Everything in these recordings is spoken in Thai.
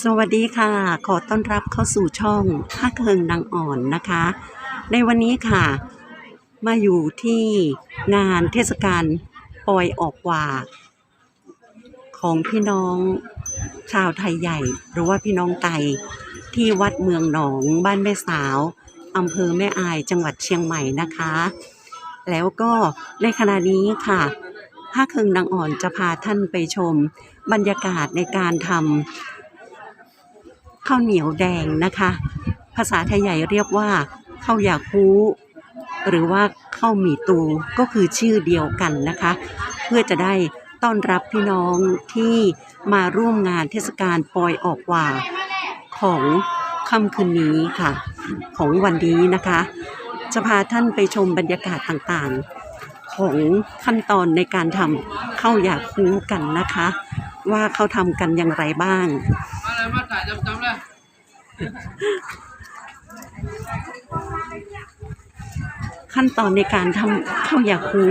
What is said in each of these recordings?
สวัสดีค่ะ ขอต้อนรับเข้าสู่ช่องท่าเคิงนางอ่อนนะคะ ในวันนี้ค่ะ มาอยู่ที่งานเทศกาลปอยออกว่า ของพี่น้องชาวไทยใหญ่ หรือว่าพี่น้องไตที่วัดเมืองหนองบ้านแม่สาวอำเภอแม่อายจังหวัดเชียงใหม่นะคะ แล้วก็ในขณะนี้ค่ะท่าเคิงนางอ่อนจะพาท่านไปชม บรรยากาศในการทำ ข้าวเหนียวแดงนะคะ ภาษาไทยใหญ่เรียกว่าข้าวหยาคูหรือว่าข้าวหมี่ตูก็คือชื่อเดียวกันนะคะ เพื่อจะได้ต้อนรับพี่น้องที่มาร่วมงานเทศกาลปอยออกว่าของค่ำคืนนี้ค่ะ ของวันนี้นะคะ จะพาท่านไปชมบรรยากาศต่างๆ ของขั้นตอนในการทำข้าวหยาคูกันนะคะ ว่าเขาทำกันอย่างไรบ้าง เลยมาถ่ายจำจำเลยขั้นตอนในการทำข้าวยาคู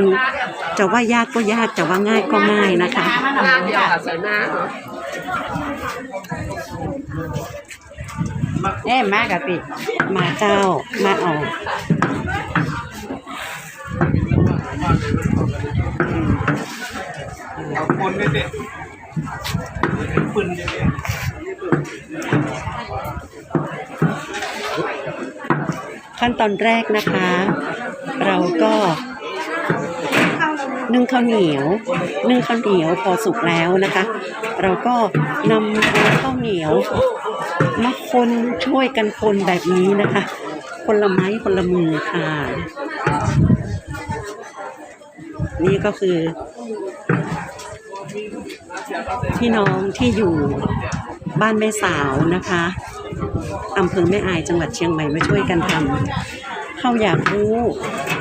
จะว่ายากก็ยากจะว่าง่ายก็ง่ายนะคะน้ำเดียวใส่น้เอ๊ะมากะปิมาเจ้ามาเอาำเอาคนเด็ดๆปืนเด็ด ขั้นตอนแรกนะคะ เราก็นึ่งข้าวเหนียว นึ่งข้าวเหนียวพอสุกแล้วนะคะ เราก็นำข้าวเหนียวมาคนช่วยกันคนแบบนี้นะคะ คนละไม้คนละมือค่ะ นี่ก็คือ พี่น้องที่อยู่บ้านแม่สาวนะคะ อำเภอแม่อายจังหวัดเชียงใหม่มาช่วยกันทำข้าวหยาคู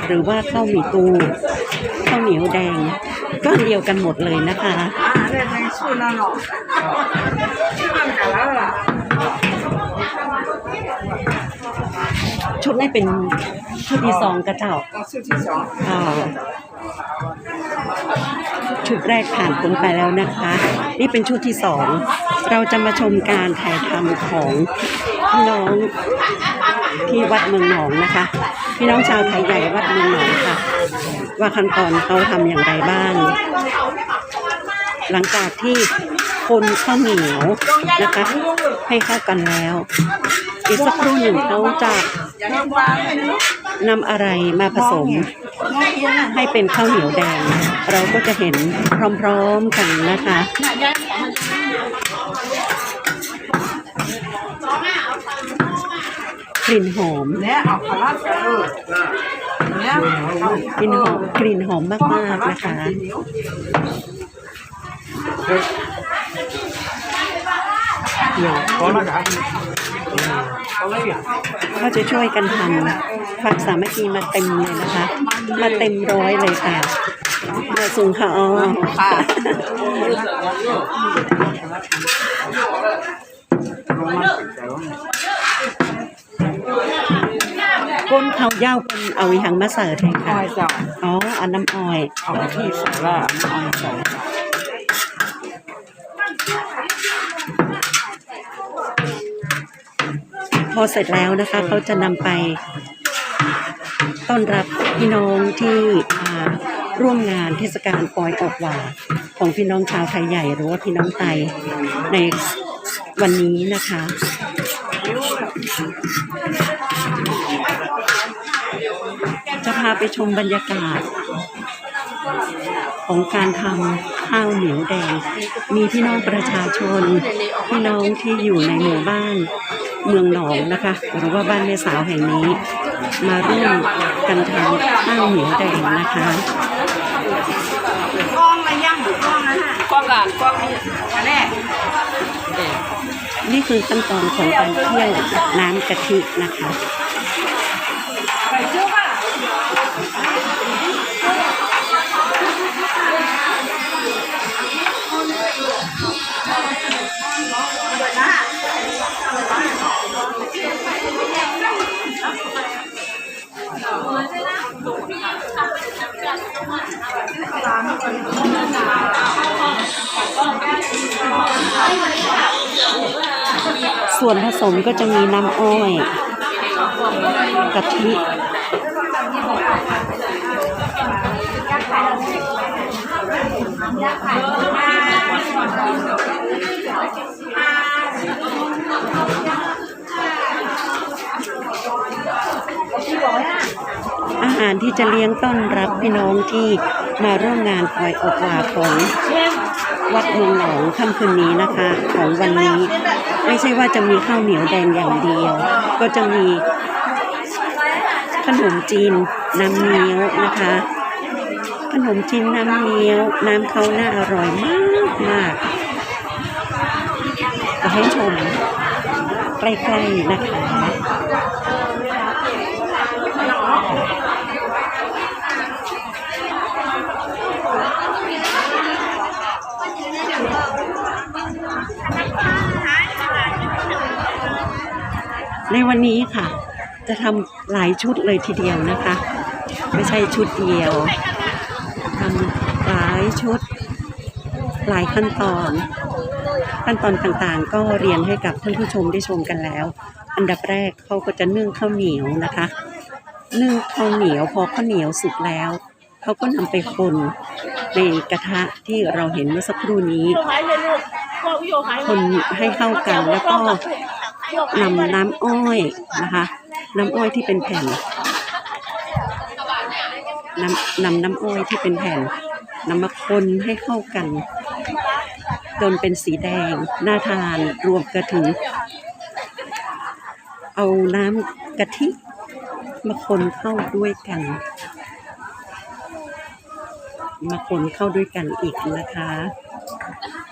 หรือว่าข้าวหมี่ตูข้าวเหนียวแดงก็อันเดียวกันหมดเลยนะคะอ่าเรื่องใน ชื่อแล้วเนาะทำกันแล้วล่ะชุดนี้เป็นชุดที่สองกระเจ้าต้องชื่อที่สองอ่าชุดแรกผ่านพ้นไปแล้วนะคะ นี่เป็นชุดที่สองเราจะมาชมการถ่ายทำของพี่น้องที่วัดเมืองหนองนะคะ พี่น้องชาวไทยใหญ่วัดเมืองหนองค่ะ ว่าขั้นตอนเขาทำอย่างไรบ้าง หลังจากที่คนข้าวเหนียวนะคะ ให้เข้ากันแล้ว อีกสักครู่หนึ่งเขาจะนำอะไรมาผสม ให้เป็นข้าวเหนียวแดง เราก็จะเห็นพร้อมๆกันนะคะกลิ่นหอมกลิ่นหอมกลิ่นหอมมากๆนะคะๆขอละกันเอาเลยอะ ก็จะช่วยกันทำความสามัคคีมาเต็มเลยนะคะ มาเต็มร้อยเลยค่ะมาสูงค่ะอ๋อค่ะก้นเขาวเหย่าเป็นเอาอีหังมาเสิร์ฟให้อ้ค่ะอยสองอ๋อเอาน้ำอ้อยเอาที่สาระอ้อยสอง พอเสร็จแล้วนะคะเขาจะนำไปต้อนรับพี่น้องที่มาร่วมงานเทศกาลปอยออกหว่าของพี่น้องชาวไทยใหญ่หรือว่าพี่น้องไตในวันนี้นะคะจะพาไปชมบรรยากาศ ของการทำข้าวเหนียวแดง มีพี่น้องประชาชน พี่น้องที่อยู่ในหมู่บ้าน เมืองหนองนะคะ หรือว่าบ้านแม่สาวแห่งนี้ มาร่วมกันทำข้าวเหนียวแดงนะคะกล้องอะไรย่างหรือกล้องนะฮะกล้องหลานกล้องนี่อันนี้นี่คือขั้นตอนของการเคี่ยวน้ำกะทินะคะ ส่วนผสมก็จะมีน้ำอ้อยกะทิ อาหารที่จะเลี้ยงต้อนรับพี่น้องที่มาร่วมงานปล่อยออกวาของวัดเมืองหนองค่ำคืนนี้นะคะ ของวันนี้ไม่ใช่ว่าจะมีข้าวเหนียวแดงอย่างเดียว ก็จะมีขนมจีนน้ำเงี้ยวนะคะ ขนมจีนน้ำเงี้ยว น้ำเขาน่าอร่อยมากมากจะให้ชมใกล้ๆนะคะ ในวันนี้ค่ะ จะทำหลายชุดเลยทีเดียวนะคะ ไม่ใช่ชุดเดียวทำหลายชุด หลายขั้นตอน ขั้นตอนต่างๆ ก็เรียนให้กับท่านผู้ชมได้ชมกันแล้ว อันดับแรกเขาก็จะนึ่งข้าวเหนียวนะคะนึ่งข้าวเหนียวพอข้าวเหนียวสุกแล้วเขาก็นำไปคนในกระทะที่เราเห็นเมื่อสักครู่นี้คนให้เข้ากันแล้วก็ นำน้ำอ้อยนะคะ น้ำอ้อยที่เป็นแผ่นนำนำน้ำอ้อยที่เป็นแผ่นนำมาคนให้เข้ากัน จนเป็นสีแดงน่าทานรวมกระถึง เอาน้ำกะทิมาคนเข้าด้วยกัน มาคนเข้าด้วยกันอีกนะคะ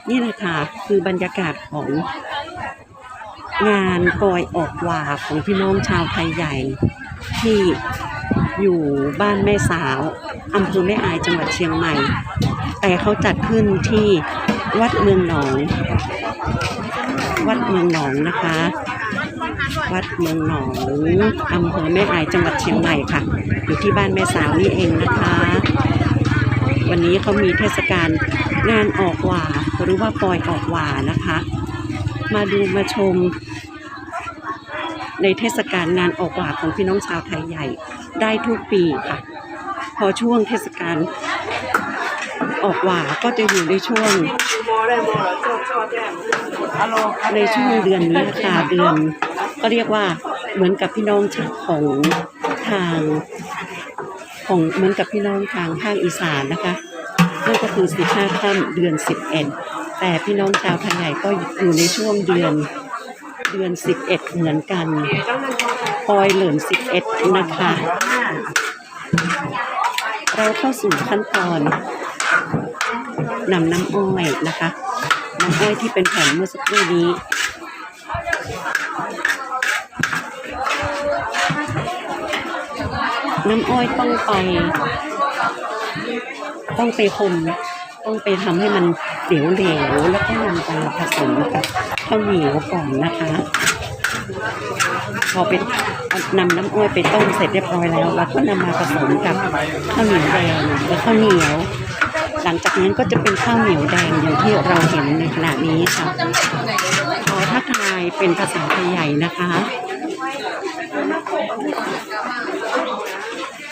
นี่เลยค่ะคือบรรยากาศของ งานปอยออกหว่าของพี่น้องชาวไทยใหญ่ ที่อยู่บ้านแม่สาวอำเภอแม่อายจังหวัดเชียงใหม่ แต่เขาจัดขึ้นที่วัดเมืองหนอง วัดเมืองหนองนะคะ วัดเมืองหนองอำเภอแม่อายจังหวัดเชียงใหม่ค่ะ อยู่ที่บ้านแม่สาวนี่เองนะคะ วันนี้เขามีเทศกาลงานออกหว่าหรือว่าปล่อยออกหว่านะคะ มาดูมาชม ในเทศกาลงานออกหว่าของพี่น้องชาวไทยใหญ่ได้ทุกปีค่ะ พอช่วงเทศกาลออกหว่าก็จะอยู่ในช่วง ในช่วงเดือนนี้ค่ะเดือน ก็เรียกว่าเหมือนกับพี่น้องชาวของทางของเหมือนกับพี่น้องทางภาคอีสานนะคะนั่นก็คือ 15ค่ำเดือน 11 แต่พี่น้องชาวไทยใหญ่ก็อยู่ในช่วงเดือนเดือน 11 เหมือนกันปอยเหลิน11 นะคะ เราเข้าสู่ขั้นตอนนำน้ำอ้อยนะคะ น้ำอ้อยที่เป็นแผ่นเมื่อสักครู่นี้น้ำอ้อยต้องไป ต้องไปคนต้องไปทำให้มัน เหลวเหลวๆแล้วก็นำไปผสมกับข้าวเหนียวก่อนนะคะ พอเป็นนำน้ำอ้อยไปต้มเสร็จเรียบร้อยแล้วเราก็นำมาผสมกับข้าวเหนียวแดงและข้าวเหนียว หลังจากนั้นก็จะเป็นข้าวเหนียวแดงอย่างที่เราเห็นในขณะนี้ค่ะขอทักทายเป็นภาษาไทยใหญ่นะคะ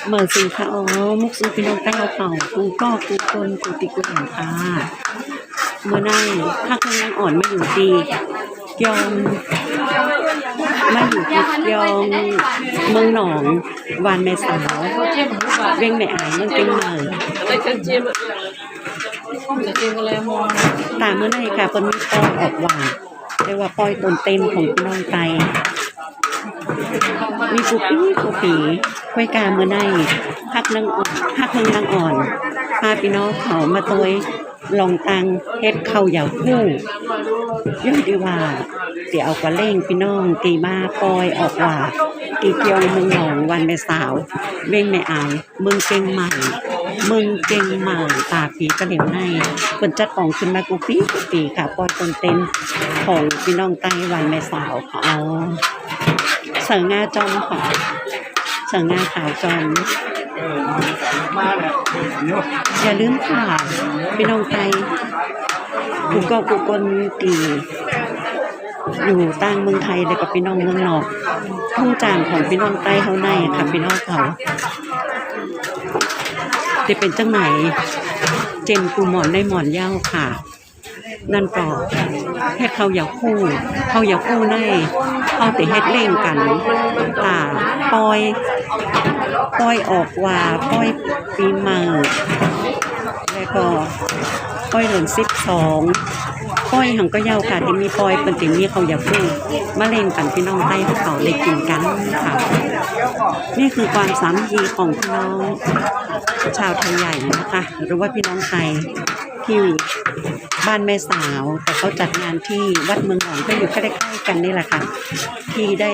เมือสิงค่ะอ๋อมุกซูพี่น้องเก้าเป่ากูก็กูคนกูติกูหลังค่ะ เมื่อนั่งถ้าคนยังอ่อนไม่อยู่ดียอมมาอยู่ทียองเมืองหนองวานแม่สาวเวียงแม่อายเมืองเก่งเมืองตามเมื่อไหร่ค่ะเพิ่นมีปอยออกหวานเรียกว่าปอยตนเต็มของน้องไตมีปูปี้ปูปีค่อยกาเมื่อไหร่พักนังอ่อนพักเพิ่งนังอ่อนพาพี่น้องเขามาตวย ลองตังเฮ็ดข้าวหยาคู่ย่อมดีว่าเดี๋ยวเอากระเล่งพี่น้องตีมาปอยออกว่าตีเกียวเมืองหนองวันแม่สาว เว้งแม่อายเมืองเก่งใหม่มึงเก่งหมากตาผีกระเหลวในเปิ่นจัดของขึ้นมากูปีกูปีค่ะปอยตนเต็มของพี่น้องไต้วันแม่สาวค่ะอ๋อเสิร์งาจอมค่ะเสิร์งาขาวจอม มาแหละเดี๋ยวอย่าลืมค่ะพี่น้องไต้กูก็กูกนตีอยู่ต่างเมืองไทยเลยกับพี่น้องเมืองนอกทุ่งจางของพี่น้องใต้เขาในค่ะพี่น้องเขาจะเป็นจังไหนเจนกูหมอนได้หมอนเย้าค่ะ นั่นก็เฮ็ดเขาอยากคู่เขาอยากคู่ในเขาแต่เฮ็ดเล่งกันตาปอย ปล่อยออกว่าปล่อยปีใหม่แล้วก็ปล่อยหล่นสิบสองปล่อยหังก็เย้าค่ะที่มีป่อยเป็นติมีเขาอยากคู่มาเล่งกันพี่น้องใต้เขาได้กินกันค่ะ นี่คือความสามัคคีของพี่น้องชาวไทยใหญ่นะคะ หรือว่าพี่น้องไทยที่บ้านแม่สาว แต่เขาจัดงานที่วัดเมืองหนองก็อยู่ใกล้ๆกันนี่แหละค่ะ ที่ได้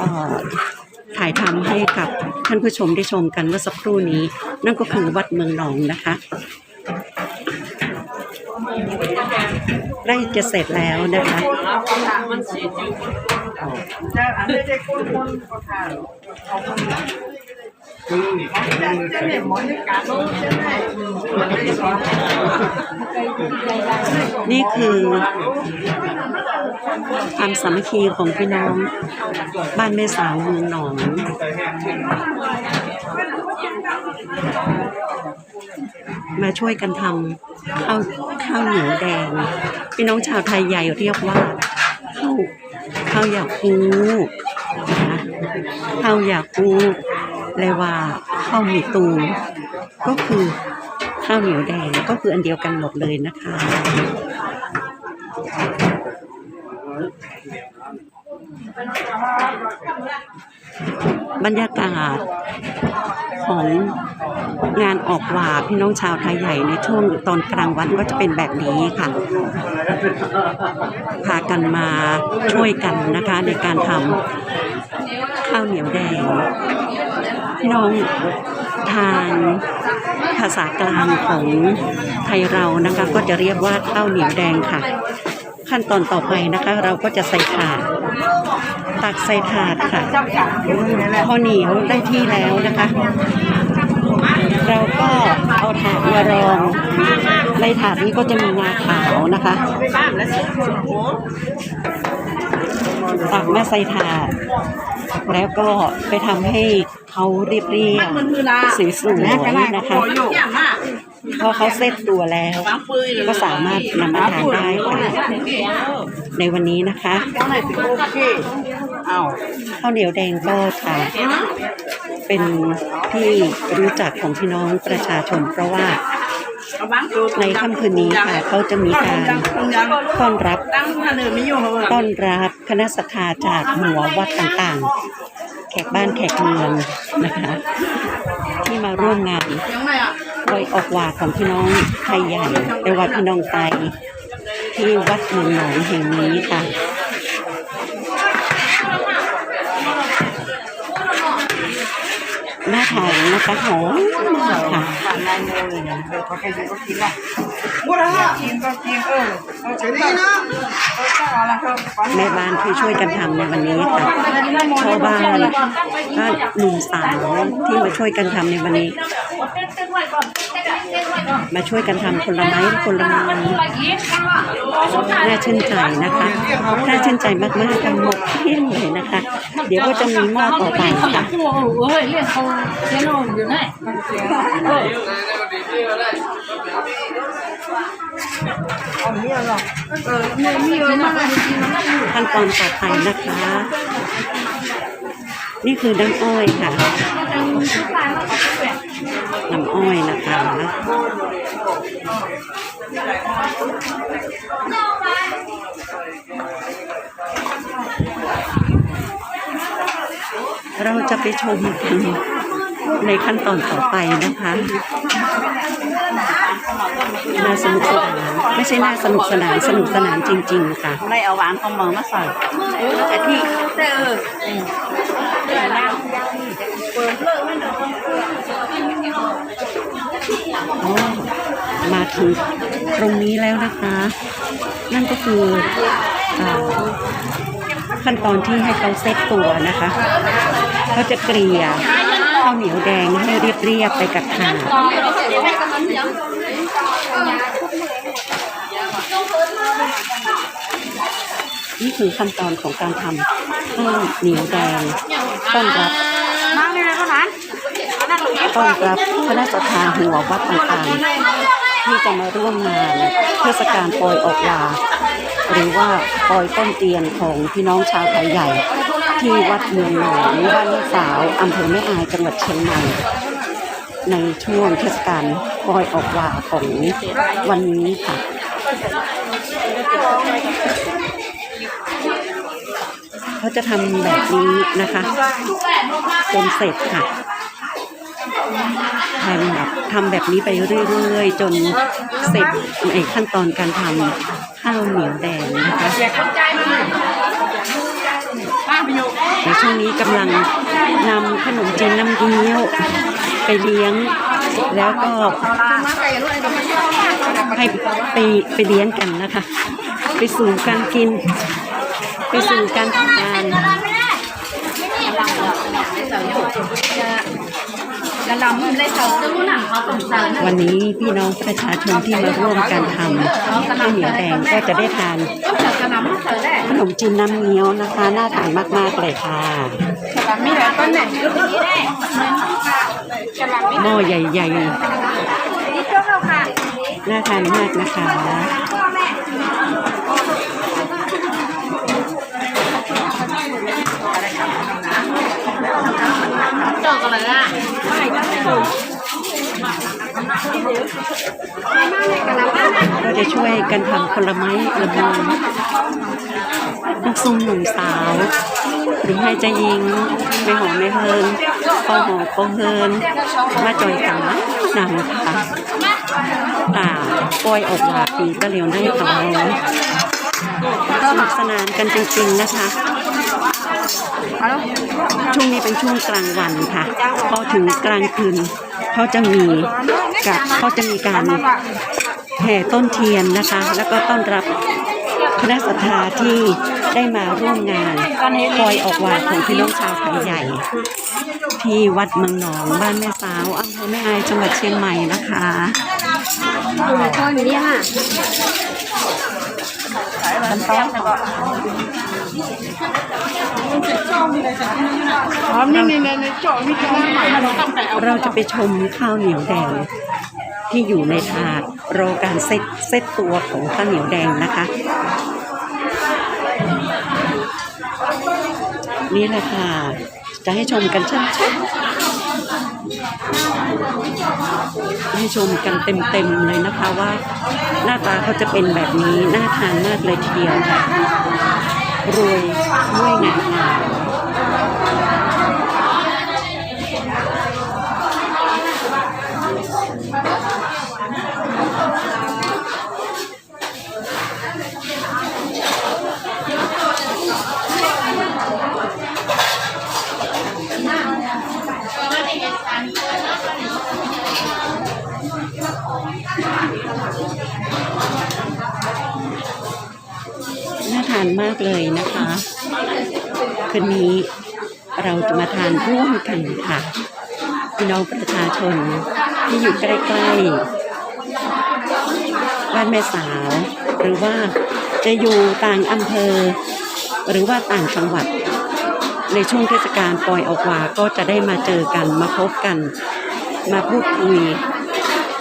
อ่อ ถ่ายทำให้กับท่านผู้ชมได้ชมกันเมื่อสักครู่นี้ นั่นก็คือวัดเมืองหนองนะคะใกล้จะเสร็จแล้วนะคะแต่อั นี่คือความสามัคคีของพี่น้อง บ้านแม่สาวเมืองหนองมาช่วยกันทำข้าวข้าวเหนียวแดง พี่น้องชาวไทยใหญ่เรียกว่าข้าวข้าวหยาคูนะคะข้าวหยาคู เลยว่าข้าวหมีตูก็คือข้าวเหนียวแดงก็คืออันเดียวกันหมดเลยนะคะ บรรยากาศของงานออกว่าพี่น้องชาวไทยใหญ่ในช่วงตอนกลางวันก็จะเป็นแบบนี้ค่ะ พากันมาช่วยกันนะคะในการทำข้าวเหนียวแดง พี่น้องทางภาษากลางของไทยเรานะคะ ก็จะเรียกว่าข้าวเหนียวแดงค่ะ ขั้นตอนต่อไปนะคะ เราก็จะใส่ถาดตักใส่ถาดค่ะพอเหนียวได้ที่แล้วนะคะ เราก็เอาถาดมารองในถาดนี้ก็จะมีงาขาวนะคะตักมาใส่ถาดแล้วก็ไปทำให้ เขาเรียบเรียบมันคือลาสีสวยนะคะอย่างมากพอเขาเซ็ตตัวแล้วบางปืนก็สามารถนำมาทานได้ค่ะในวันนี้นะคะเจ้าไหนสิโอเคเอาข้าวเหนียวแดงก็ค่ะ เป็นที่รู้จักของพี่น้องประชาชน เพราะว่าเอาบางตัวในค่ำคืนนี้ค่ะเขาจะมีการต้อนรับตั้งท่านเดิมไม่อยู่เหรอต้อนรับคณะสัตยาจากหัววัดต่างๆ แขกบ้านแขกเมืองนะคะ ที่มาร่วมงานไงอะปล่อยออกว่าของพี่น้องไทยใหญ่ในวัดพี่น้องไตที่วัดเมืองหนองแห่งนี้ค่ะ หน้าทางนะคะหอมค่ะผ่านนายโมเลยนะเออเขาใครกินก็กินอะบุระกินก็กินเออเออเฉยๆนะเออต้องเอาละเถอะแม่บ้านที่ช่วยกันทำในวันนี้ค่ะชาวบ้านก็หนุ่มสาวที่มาช่วยกันทำในวันนี้มาช่วยกันทำผลไม้ผลไม้น่าชื่นใจนะคะน่าชื่นใจมากๆทั้งหมดเที่ยงเลยนะคะ เดี๋ยวก็จะมีหม้อต่อไปค่ะขั้นตอนต่อไปนะคะ นี่คือน้งอ้อยค่ะ น้ำอ้อยนะคะเราจะไปชมกันในขั้นตอนต่อไปนะคะน่าสนุกสนานไม่ใช่น่าสนุกสนานสนุกสนานจริง ๆ ค่ะ ไม่เอาหวานของเมืองมาใส่แต่ที่แต่เออเปิดเลิกไม่เนาะ อ๋อมา ถึงตรงนี้แล้วนะคะ นั่นก็คืออขั้นตอนที่ให้เขาเซตตัวนะคะเขาจะเกลี่ยข้าวเหนียวแดงให้เรียบๆไปกับถาดนี่คือขั้นตอนของการทำข้าวเหนียวแดงต้อนรับมาเลยนะเท่านั้นนั่งหลุยต้อนรับคณะสัตยาหัววัดต่างๆ ที่จะมาร่วมงานเทศกาลปอยออกลา หรือว่าปอยต้นเตียนของพี่น้องชาวไทยใหญ่ ที่วัดเมืองหนองบ้านแม่สาวอำเภอแม่อายจังหวัดเชียงใหม่ในช่วงเทศกาลปอยออกลาของวันนี้ค่ะเขาจะทำแบบนี้นะคะจนเสร็จค่ะ ทำแบบทำแบบนี้ไปเรื่อยๆ จนเสร็จในขั้นตอนการทำข้าวเหนียวแดงนะคะอย่าเข้าในช่วงนี้กำลังนำขนมจีนน้ำเงี้ยวไปเลี้ยง แล้วก็ให้ไปไปเลี้ยงกันนะคะ ไปสู่การกิน ไปสู่การทำงาน วันนี้พี่น้องประชาชนที่มาร่วมการทำข้าวเหนียวแดงก็จะได้ทานขนมจีนน้ำเงี้ยวนะคะน่าทานมากๆเลยค่ะฉลามมีแต่ต้นไหม้อใหญ่ๆน่าทานมากนะคะ จอกันเลยอะก็จะช่วยกันทำผลไม้ละมุนลูกซุ่มหนุ่มสาว หรือให้จะยิงไม่หอมไม่เฮินพอหอมพอเฮินมาจอยกันนะนำค่ะตาปล่อยออกหลาปีก็เร็วได้ต่อสนุกสนานกันจริงๆนะคะ เอาลูกช่วงนี้เป็นช่วงกลางวันค่ะพอถึงกลางคืนเขาจะมีกับเขาจะมีการแห่ต้นเทียนนะคะ แล้วก็ต้อนรับคณะศรัทธาที่ได้มาร่วมงานคอยออกวาของพี่น้องชาวไทยใหญ่ ที่วัดมืองหนองบ้านแม่สาวอำเภอแม่อายจังหวัดเชียงใหม่นะคะคนอยู่นี่ค่ะหอมนี่ นี่ในเจาะนี่จะน่าใหม่เราจะไปชมข้าวเหนียวแดง ที่อยู่ในถาดรอการเซตเซตตัวของข้าวเหนียวแดงนะคะ นี่แหละค่ะ จะให้ชมกันชัดๆให้ชมกันเต็มๆเลยนะคะว่า หน้าตาเขาจะเป็นแบบนี้น่าทานมากเลยทีเดียวค่ะ รวยด้วยงามานมากเลยนะคะ คืนนี้เราจะมาทานร่วมกันค่ะ พี่น้องประชาชนที่อยู่ใกล้ๆบ้านแม่สาว หรือว่าจะอยู่ต่างอำเภอ หรือว่าต่างจังหวัด ในช่วงเทศกาลปล่อยออกวาก็จะได้มาเจอกันมาพบกัน มาพูดคุย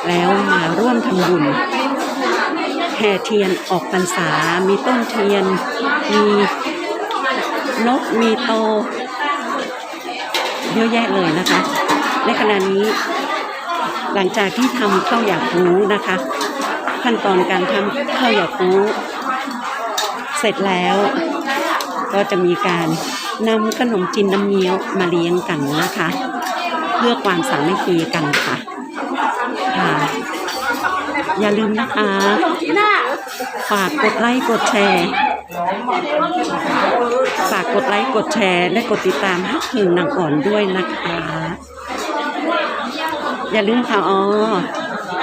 แล้วมาร่วมทำบุญ ห่เทียนออกพรรษา มีต้นเทียน มีนก มีโต เยอะแยะเลยนะคะ ในขณะนี้ หลังจากที่ทำข้าวหยาคูนะคะ ขั้นตอนการทำข้าวหยาคูเสร็จแล้ว ก็จะมีการนำขนมจีนน้ำเงี้ยวมาเลี้ยงกันนะคะ เพื่อความสามัคคีกันค่ะค่ะอย่าลืมนะคะ ฝากกดไลค์กดแชร์ ฝากกดไลค์กดแชร์และกดติดตามฮักถึงนางอ่อนด้วยนะคะ อย่าลืมค่ะอ๋อ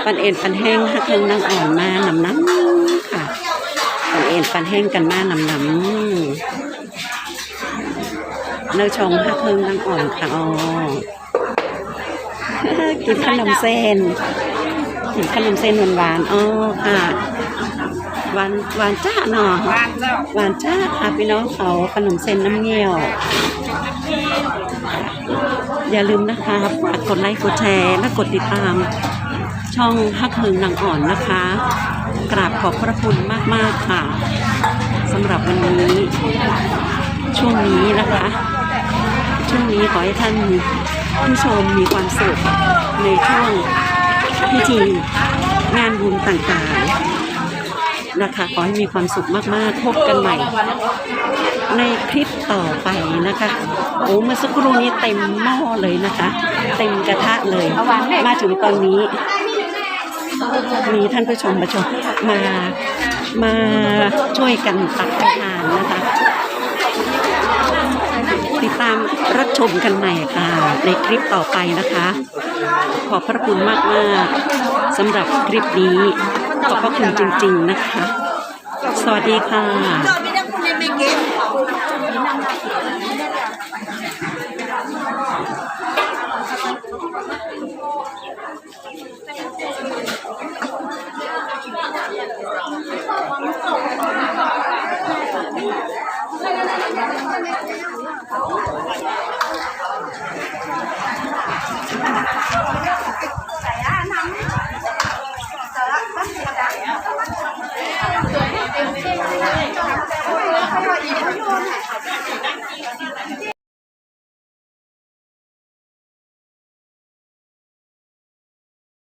ปันเอ็นปันแห้งฮักถึงนางอ่อนมานำน้ำค่ะ ปันเอ็นปันแห้งกันมานำน้ำเนื้อชงฮักถึงนางอ่อนค่ะอ๋อกินขนมเส้นกินขนมเส้นหวานๆอ๋อค่ะ หวานหวานจ้าเนาะบ้านเจ้าหวานจ้าค่ะพี่น้องเขาขนมเส้นน้ำเงี้ยว อย่าลืมนะคะฝากกดไลค์กดแชร์และกดติดตาม ช่องฮักเฮิงนางอ่อนนะคะ กราบขอบพระคุณมากๆค่ะสำหรับวันนี้ ช่วงนี้นะคะ ช่วงนี้ขอให้ท่านผู้ชมมีความสุขในช่วงพิธีงานบุญต่างๆ นะคะ ขอให้มีความสุขมากๆ พบกันใหม่ ในคลิปต่อไปนะคะ โอ้เมื่อสักครู่นี้เต็มหม้อเลยนะคะ เต็มกระทะเลย มาถึงตอนนี้ มีท่านผู้ชมมาชมมามาช่วยกันตักอาหารนะคะ ติดตามรับชมกันใหม่ค่ะ ในคลิปต่อไปนะคะ ขอบพระคุณมากมากๆสำหรับคลิปนี้ ขอบพระคุณจริง ๆ นะคะ สวัสดีค่ะ